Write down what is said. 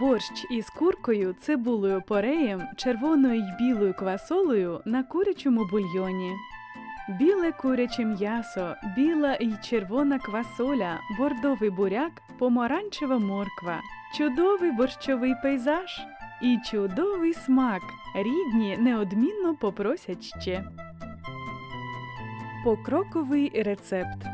Борщ із куркою, цибулею пореєм, червоною й білою квасолею на курячому бульйоні. Біле куряче м'ясо, біла й червона квасоля, бордовий буряк, помаранчева морква, чудовий борщовий пейзаж і чудовий смак. Рідні неодмінно попросять ще. Покроковий рецепт.